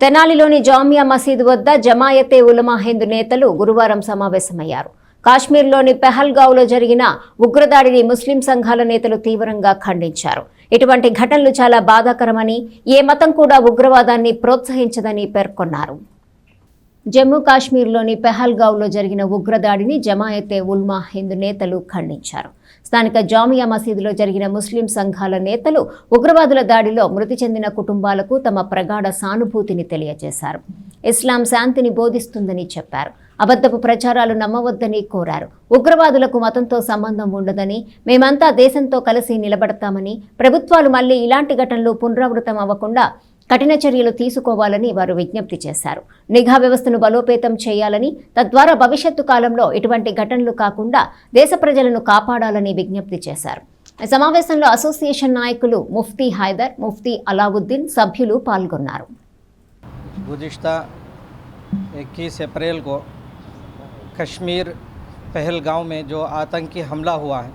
తెనాలిలోని జామియా మసీద్ వద్ద జమాయతే ఉలమా హింద్ నేతలు గురువారం సమావేశమయ్యారు. కాశ్మీర్లోని పెహల్గావ్లో జరిగిన ఉగ్రదాడిని ముస్లిం సంఘాల నేతలు తీవ్రంగా ఖండించారు. ఇటువంటి ఘటనలు చాలా బాధాకరమని ఏ మతం కూడా ఉగ్రవాదాన్ని ప్రోత్సహించదని పేర్కొన్నారు. జమ్మూ కాశ్మీర్లోని పెహల్గావ్లో జరిగిన ఉగ్రదాడిని జమాయతే ఉల్మా హింద్ నేతలు ఖండించారు. స్థానిక జామియా మసీదులో జరిగిన ముస్లిం సంఘాల నేతలు ఉగ్రవాదుల దాడిలో మృతి చెందిన కుటుంబాలకు తమ ప్రగాఢ సానుభూతిని తెలియజేశారు. ఇస్లాం శాంతిని బోధిస్తుందని చెప్పారు. అబద్ధపు ప్రచారాలు నమ్మవద్దని కోరారు. ఉగ్రవాదులకు మతంతో సంబంధం ఉండదని మేమంతా దేశంతో కలిసి నిలబడతామని ప్రభుత్వాలు మళ్ళీ ఇలాంటి ఘటనలు పునరావృతం అవ్వకుండా కఠిన చర్యలు తీసుకోవాలని వారు విజ్ఞప్తి చేశారు నిఘా వ్యవస్థను బలోపేతం చేయాలని తద్వారా భవిష్యత్తు కాలంలో ఇటువంటి ఘటనలు కాకుండా దేశ ప్రజలను కాపాడాలని విజ్ఞప్తి చేశారు ఈ సమావేశంలో అసోసియేషన్ నాయకులు ముఫ్తీ హైదర్ ముఫ్తీ అలావుద్దీన్ సభ్యులు పాల్గొన్నారు गुज्त इक्कीस अप्रैल को कश्मीर पहलगांव में जो आतंकी हमला हुआ है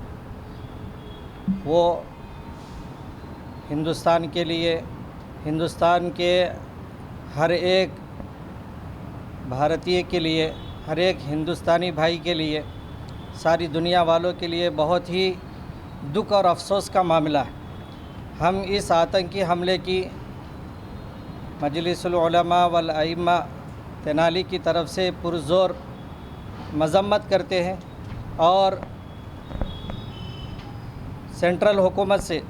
वो हिंदुस्तान के लिए हिंदुस्तान के हर एक भारतीय के लिए, हर एक हिंदुस्तानी भाई के लिए, सारी दुनिया वालों के लिए बहुत ही दुख और अफसोस का मामला है। हम इस आतंकी हमले की मजलिसलमा वलमा तेनाली की तरफ़ से पुरज़ोर मजम्मत करते हैं और सेंट्रल हुकूमत से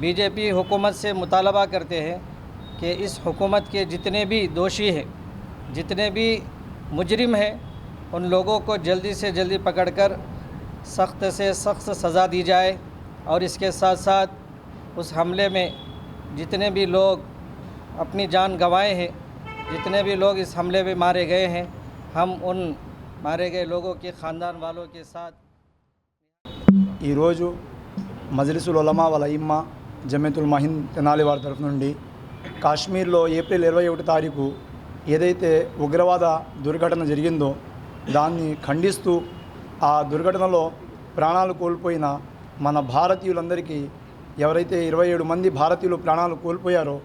بی جے پی حکومت سے مطالبہ کرتے ہیں کہ اس حکومت کے جتنے بھی دوشی ہیں، جتنے بھی مجرم ہیں، ان لوگوں کو جلدی سے جلدی پکڑ کر سخت سے سخت سزا دی جائے اور اس کے ساتھ ساتھ اس حملے میں جتنے بھی لوگ اپنی جان گنوائے ہیں، جتنے بھی لوگ اس حملے میں مارے گئے ہیں، ہم ان مارے گئے لوگوں کے خاندان والوں کے ساتھ ایروجو مجلس العلماء والا امہ జమేతుల్ మహింద్ తెనాలి వారి తరఫు నుండి కాశ్మీర్లో ఏప్రిల్ ఇరవై ఒకటి తారీఖు ఏదైతే ఉగ్రవాద దుర్ఘటన జరిగిందో దాన్ని ఖండిస్తూ ఆ దుర్ఘటనలో ప్రాణాలు కోల్పోయిన మన భారతీయులందరికీ ఎవరైతే ఇరవై ఏడు మంది భారతీయులు ప్రాణాలు కోల్పోయారో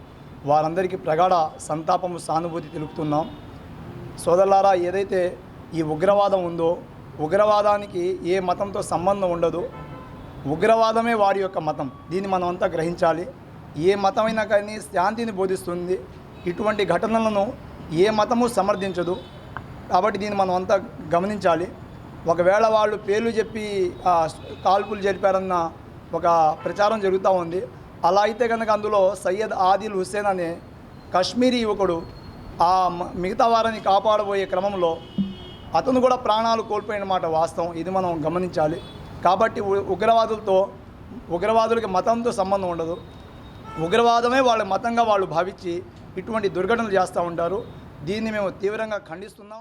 వారందరికీ ప్రగాఢ సంతాపము సానుభూతి తెలుపుతున్నాం. సోదరులారా ఏదైతే ఈ ఉగ్రవాదం ఉందో ఉగ్రవాదానికి ఏ మతంతో సంబంధం ఉండదు. ఉగ్రవాదమే వారి యొక్క మతం. దీన్ని మనం అంతా గ్రహించాలి. ఏ మతమైనా కానీ శాంతిని బోధిస్తుంది. ఇటువంటి ఘటనలను ఏ మతము సమర్థించదు. కాబట్టి దీన్ని మనం అంతా గమనించాలి. ఒకవేళ వాళ్ళు పేర్లు చెప్పి కాల్పులు జరిపారన్న ఒక ప్రచారం జరుగుతూ ఉంది. అలా అయితే కనుక అందులో సయ్యద్ ఆదిల్ హుస్సేన్ అనే కాశ్మీరీ యువకుడు ఆ మిగతా వారిని కాపాడబోయే క్రమంలో అతను కూడా ప్రాణాలు కోల్పోయిన మాట వాస్తవం. ఇది మనం గమనించాలి. కాబట్టి ఉ- ఉగ్రవాదులతో ఉగ్రవాదులకి మతంతో సంబంధం ఉండదు. ఉగ్రవాదమే వాళ్ళ మతంగా వాళ్ళు భావించి ఇటువంటి దుర్ఘటనలు చేస్తూ ఉంటారు. దీన్ని మేము తీవ్రంగా ఖండిస్తున్నాం.